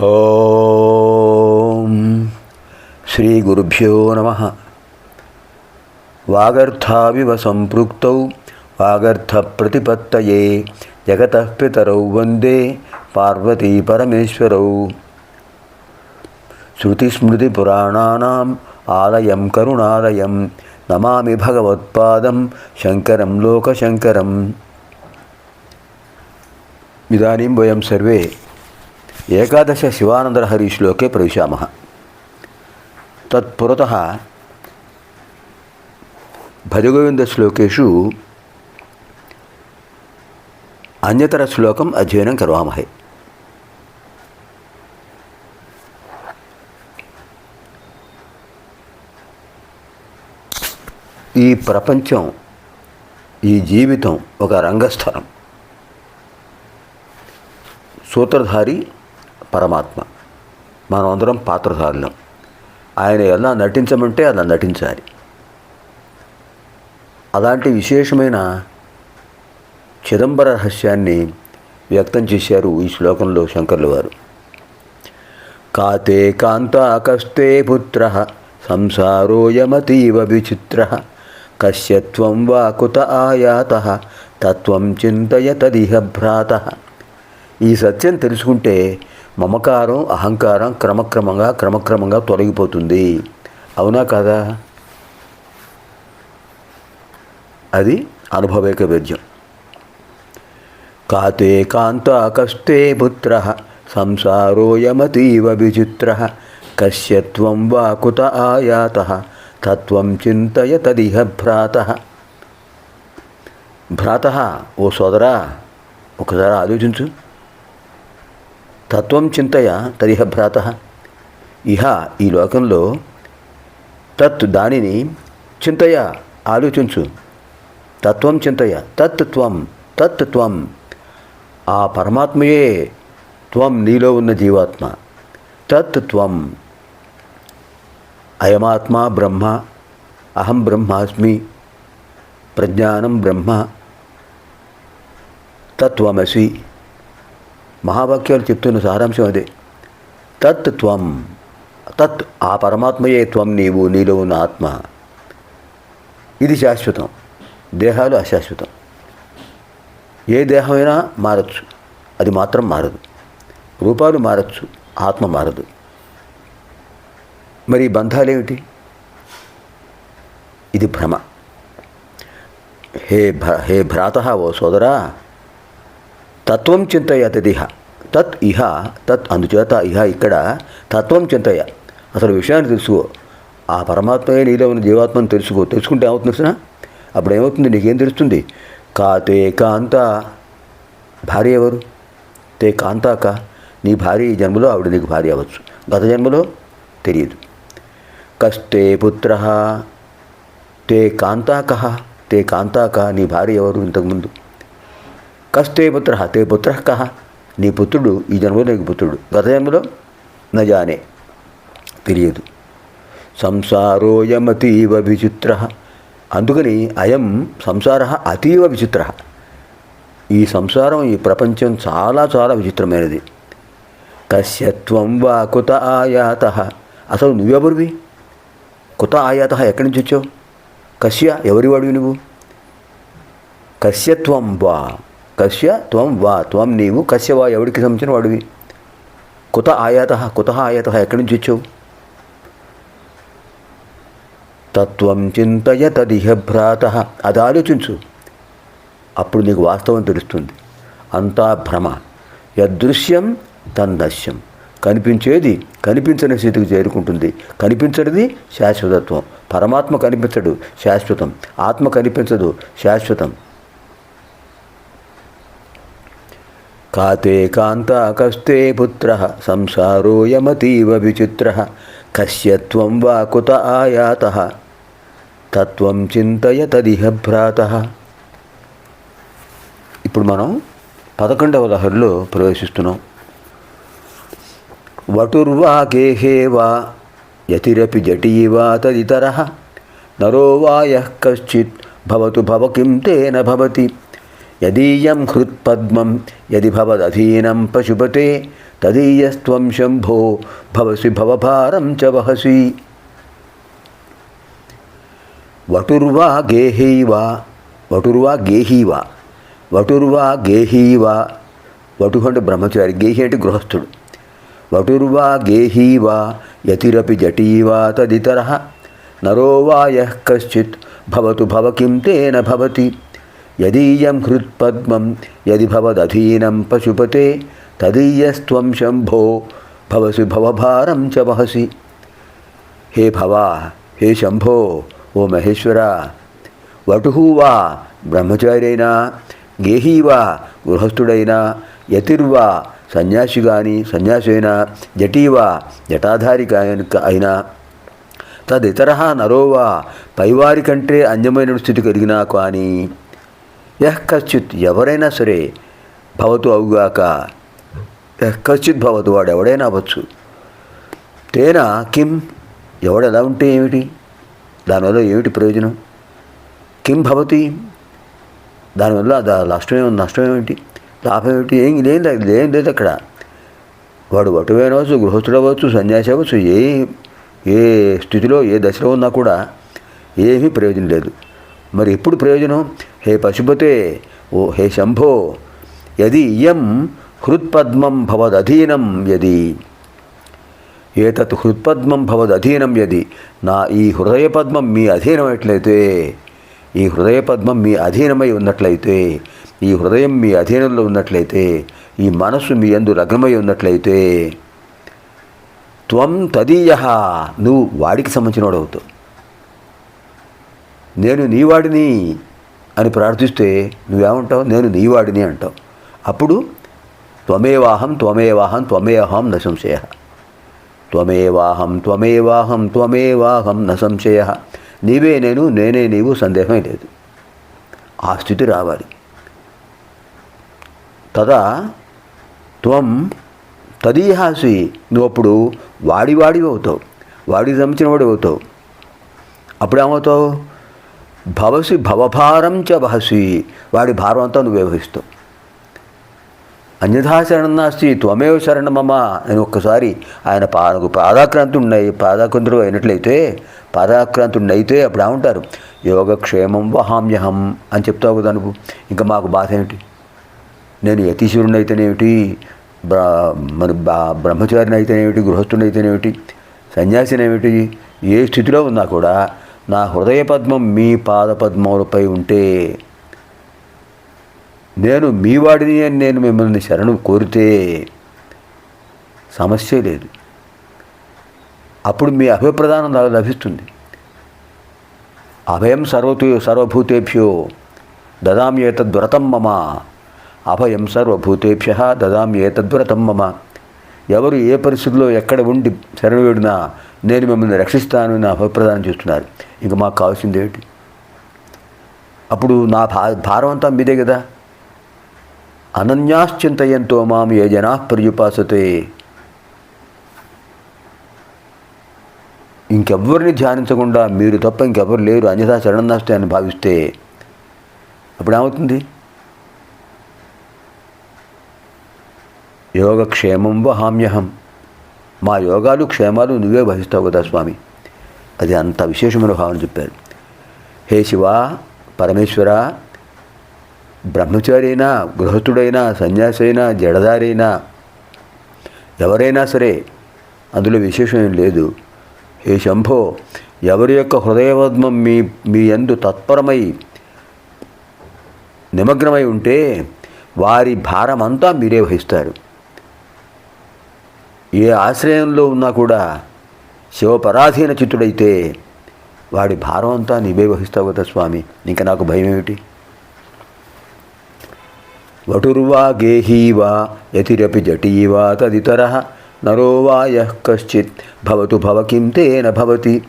ఓం శ్రీ గురుభ్యో నమ. వాగర్థావివ సంపృక్తౌ వాగర్థ ప్రతిపత్తయే జగత పితరౌ వందే పార్వతీ పరమేశ్వరౌ. శృతిస్మృతిపురాణానాం ఆలయం కరుణాలయం నమామి భగవత్పాదం శంకరం లోకశంకరం. ఇదానీం వయం సర్వే ఏకాదశ శివానందరహరీష్లోకే ప్రవిశామ. తత్పురత భజగోవిందశ్లోకేషు అన్యతర శ్లోకం అధ్యయనం కర్వామహే. ఈ ప్రపంచం ఈ జీవితం ఒక రంగస్థలం. సూత్రధారి పరమాత్మ. మనం అందరం పాత్రధారులం. ఆయన ఎలా నటించమంటే అలా నటించాలి. అలాంటి విశేషమైన చిదంబర రహస్యాన్ని వ్యక్తం చేశారు ఈ శ్లోకంలో శంకర్లు వారు. కాతే కాంతాకస్తే పుత్ర సంసారోయమతీవ విచిత్ర కశ్యత్వం వా కుత ఆయాత తత్వం చింతయ తదిహ భ్రాత. ఈ సత్యం తెలుసుకుంటే మమకారం అహంకారం క్రమక్రమంగా క్రమక్రమంగా తొలగిపోతుంది. అవునా కాదా? అది అనుభవేక వేద్యం కాతే కాంత కష్టే పుత్ర సంసారోయమతీవ విచిత్ర కశ్యత్వం వా కుత ఆయాత తత్వం చింతయ తదిహ భ్రాత. భ్రాత ఓ సోదరా ఒకసారి ఆలోచించు. తత్వం చింతయ తరిహ భ్రాత. ఇహ ఈ లోకంలో తత్ దానిని చింతయ ఆలోచించు. తత్వం చింతయ తత్వం తత్వం ఆ పరమాత్మయే త్వం నీలో ఉన్న జీవాత్మ. తత్వం త్వం. అయమాత్మ బ్రహ్మ అహం బ్రహ్మాస్మి ప్రజ్ఞానం బ్రహ్మ తత్వమసి. మహావాక్యాలు చెప్తున్న సారాంశం అదే. తత్ త్వం తత్ ఆ పరమాత్మయే త్వం నీవు నీలో ఉన్న ఆత్మ. ఇది శాశ్వతం. దేహాలు అశాశ్వతం. ఏ దేహమైనా మారచ్చు. అది మాత్రం మారదు. రూపాలు మారచ్చు. ఆత్మ మారదు. మరి బంధాలేమిటి? ఇది భ్రమ. హే భ హే భ్రాత ఓ సోదరా తత్వం చింతయ తదిహ తత్ ఇహ తత్ అందుచేత ఇహ ఇక్కడ తత్వం చింతయ. అసలు విషయాన్ని తెలుసుకో. ఆ పరమాత్మయే నీలో ఉన్న జీవాత్మను తెలుసుకో. తెలుసుకుంటే ఏమవుతుంది తెలిసిన అప్పుడు ఏమవుతుంది నీకేం తెలుస్తుంది? కాతే కాంత. భార్య ఎవరు? తే కాంతాక నీ భార్య ఈ జన్మలో ఆవిడ నీకు భార్య అవ్వచ్చు. గత జన్మలో తెలియదు. కస్తే పుత్ర. తే కాంతాక తే కాంతాక నీ భార్య ఎవరు ఇంతకుముందు? కష్టే పుత్ర తే పుత్ర కహ నీ పుత్రుడు ఈ జన్మలో నీకు పుత్రుడు. గత జన్మలో నజానే తెలియదు. సంసారోయమతీవ విచిత్ర. అందుకని అయం సంసార అతీవ విచిత్ర. ఈ సంసారం ఈ ప్రపంచం చాలా చాలా విచిత్రమైనది. కశ్యత్వం వా కుత ఆయాత. అసలు నువ్వెవరివి? కుత ఆయాత ఎక్కడి నుంచి వచ్చావు? కశ్య ఎవరివాడివి నువ్వు? కశ్యత్వం వా కశ్య త్వం వా త్వం నీవు కశ్య వా ఎవడికి సంబంధించిన వాడివి? కుత ఆయాత కుత ఆయాత ఎక్కడి నుంచి వచ్చావు? తత్వం చింతయ తదిహ భ్రాత. అది ఆలోచించు. అప్పుడు నీకు వాస్తవం తెలుస్తుంది. అంతా భ్రమ. యదృశ్యం తన్నశ్యం. కనిపించేది కనిపించని స్థితికి చేరుకుంటుంది. కనిపించనిది శాశ్వతత్వం. పరమాత్మ కనిపించడు శాశ్వతం. ఆత్మ కనిపించదు శాశ్వతం. కాతే కాంతాకస్తే పుత్ర సంసారోయమతీవ విచిత్ర కశ్యత్వం వా కుత ఆయాత తత్వం చింతయ తదిహ భ్రాత. ఇప్పుడు మనం పదకొండవ లహరిలో ప్రవేశిస్తున్నాం. వటుర్వా గేహే వా యతిరపి జటీ వా తదితర. నరో వా కశ్చిత్ భవతు భవకిం తేన భవతి. యదీయం హృత్పద్మం యది భవదధీనం పశుపతే తదీయస్త్వం శంభో భవసి భవభారం చ వహసి వటుర్వా గేహీవా వటుర్వా గేహీవా వటుర్వా గేహీవా వటు అంటే బ్రహ్మచారి గేహి అంటే గృహస్థుడు. వటుర్వా గేహీవా యతిరపి జటీవా తదితర నరో వా కశ్చిత్ భవతు భవకిం తేన భవతి యదీయం హృత్పద్మం యది భవదధీనం పశుపతే తదీయస్త్వం శంభో భవసి భవభారం చ వహసి హే భవా హే శంభో ఓ మహేశ్వర వటు వా బ్రహ్మచారైనా గేహీవా గృహస్థుడైనా యతిర్వా సన్యాసి కానీ సన్యాసైనా జటీవా జటాధారి కాయన- అయినా తదితర నరోవా పైవారి కంటే అన్యమైన స్థితి కలిగినా కానీ యః కశ్చిత్ ఎవరైనా సరే భవతు అవుగాక యః కశ్చిత్ భవతు వాడు ఎవడైనా అవ్వచ్చు. తేన కిం ఎవడు ఎలా ఉంటే ఏమిటి? దానివల్ల ఏమిటి ప్రయోజనం? కిం భవతి? దానివల్ల దా నష్టం ఏమిటి? లాభం ఏమిటి? ఏం లేదు లేదు ఏం లేదు అక్కడ. వాడు వటువైనవచ్చు గృహస్థుడు అవ్వచ్చు సన్యాసి అవ్వచ్చు ఏ ఏ స్థితిలో ఏ దశలో ఉన్నా కూడా ఏమీ ప్రయోజనం లేదు. మరి ఎప్పుడు ప్రయోజనం? హే పశుపతే ఓ హే శంభో యది ఇయం హృత్పద్మం భవదధీనం యది. ఏతత్ హృత్పద్మం భవదధీనం యది. నా ఈ హృదయ పద్మం మీ అధీనమైనట్లయితే ఈ హృదయ పద్మం మీ అధీనమై ఉన్నట్లయితే ఈ హృదయం మీ అధీనంలో ఉన్నట్లయితే ఈ మనస్సు మీ అందు లగ్నమై ఉన్నట్లయితే త్వం తదీయ. నువ్వు వాడికి సంబంధించిన వాడు అవుతావు నేను నీవాడిని అని ప్రార్థిస్తే నువ్వేమంటావు? నేను నీవాడిని అంటావు. అప్పుడు త్వమేవాహం త్వమేవాహం త్వమేవాహం న సంశయ. త్వమేవాహం త్వమేవాహం త్వమేవాహం న సంశయ. నీవే నేను నేనే నీవు సందేహమే లేదు. ఆ స్థితి రావాలి. తదా త్వం తదీహాసి నువ్వు అప్పుడు వాడి వాడివి అవుతావు. వాడికి సంబంధించిన వాడి అవుతావు. అప్పుడు ఏమవుతావు భవసి భవభారం చ వహసి. వాడి భారం నువ్వు వ్యవహరిస్తావు అన్యథా శరణం నాస్తి త్వమేవ శరణమమ అని ఒక్కసారి ఆయన పాదకు పాదాక్రాంతుడినై పాదాక్రాంతుడు అయినట్లయితే పాదాక్రాంతుడిని అయితే అప్పుడు ఏమంటారు? యోగక్షేమం వహామ్యహం అని చెప్తావు కదా నువ్వు. ఇంకా మాకు బాధ ఏమిటి? నేను యతీశ్వరుని అయితేనేమిటి బ్ర మన బ్రహ్మచారిని అయితేనేమిటి గృహస్థుని అయితేనేమిటి సన్యాసినేమిటి? ఏ స్థితిలో ఉన్నా కూడా నా హృదయ పద్మం మీ పాద పద్మములపై ఉంటే నేను మీ వాడిని అని నేను మిమ్మల్ని శరణు కోరితే సమస్య లేదు. అప్పుడు మీ అభయప్రదానం నాకు లభిస్తుంది. అభయం సర్వతూ సర్వభూతేభ్యో దదామ్యేతద్వ్రతం మమ. అభయం సర్వభూతేభ్య దదామ్యేతద్వ్రతం మమ. ఎవరు ఏ పరిస్థితిలో ఎక్కడ ఉండి శరణువేడినా నేను మిమ్మల్ని రక్షిస్తాను నా అభిప్రదానం చేస్తున్నారు. ఇంకా మాకు కావాల్సింది ఏంటి అప్పుడు నా భా భారం అంతా మీదే కదా? అనన్యాశ్చింతయంతో మాం ఏ జనా పర్యుపాసతే. ఇంకెవ్వరిని ధ్యానించకుండా మీరు తప్ప ఇంకెవ్వరు లేరు అన్యథా శరణాస్తే అని భావిస్తే అప్పుడు ఏమవుతుంది? యోగక్షేమం వహామ్యహం. మా యోగాలు క్షేమాలు నువ్వే వహిస్తావు కదా స్వామి. అది అంత విశేషమైన భావన చెప్పారు. హే శివ పరమేశ్వర బ్రహ్మచారి అయినా గృహస్థుడైనా సన్యాసి అయినా జడదారైనా ఎవరైనా సరే అందులో విశేషం ఏం లేదు. హే శంభో ఎవరి యొక్క హృదయపద్మం మీ మీ ఎందు తత్పరమై నిమగ్నమై ఉంటే వారి భారమంతా మీరే వహిస్తారు. ఏ ఆశ్రయంలో ఉన్నా కూడా శివపరాధీన చిత్తుడైతే వాడి భారం అంతా నీవే వహిస్తావు కదా స్వామి. ఇంకా నాకు భయం ఏమిటి వటుర్వా గేహీవా యతిరపి జటీవా తదితర నరో వా యః కశ్చిత్ భవతు భవకిం తేన భవతి.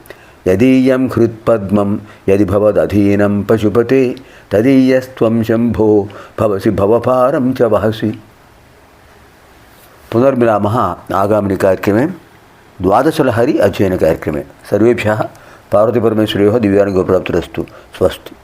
యదీయం హృత్పద్మం యది భవదధీనం పశుపతే. తదీయస్త్వం శంభో భవసి భవపారం చ వహసి. पुनर्मिला आगामी कार्यक्रम द्वादशलहरी अध्ययन अध्ययनकार्यक्रमे पार्वतीपरमेश्वर पार्वतीपरमेश्वरयोः दिव्यानुगोप्राप्तिरस्तु स्वस्ति।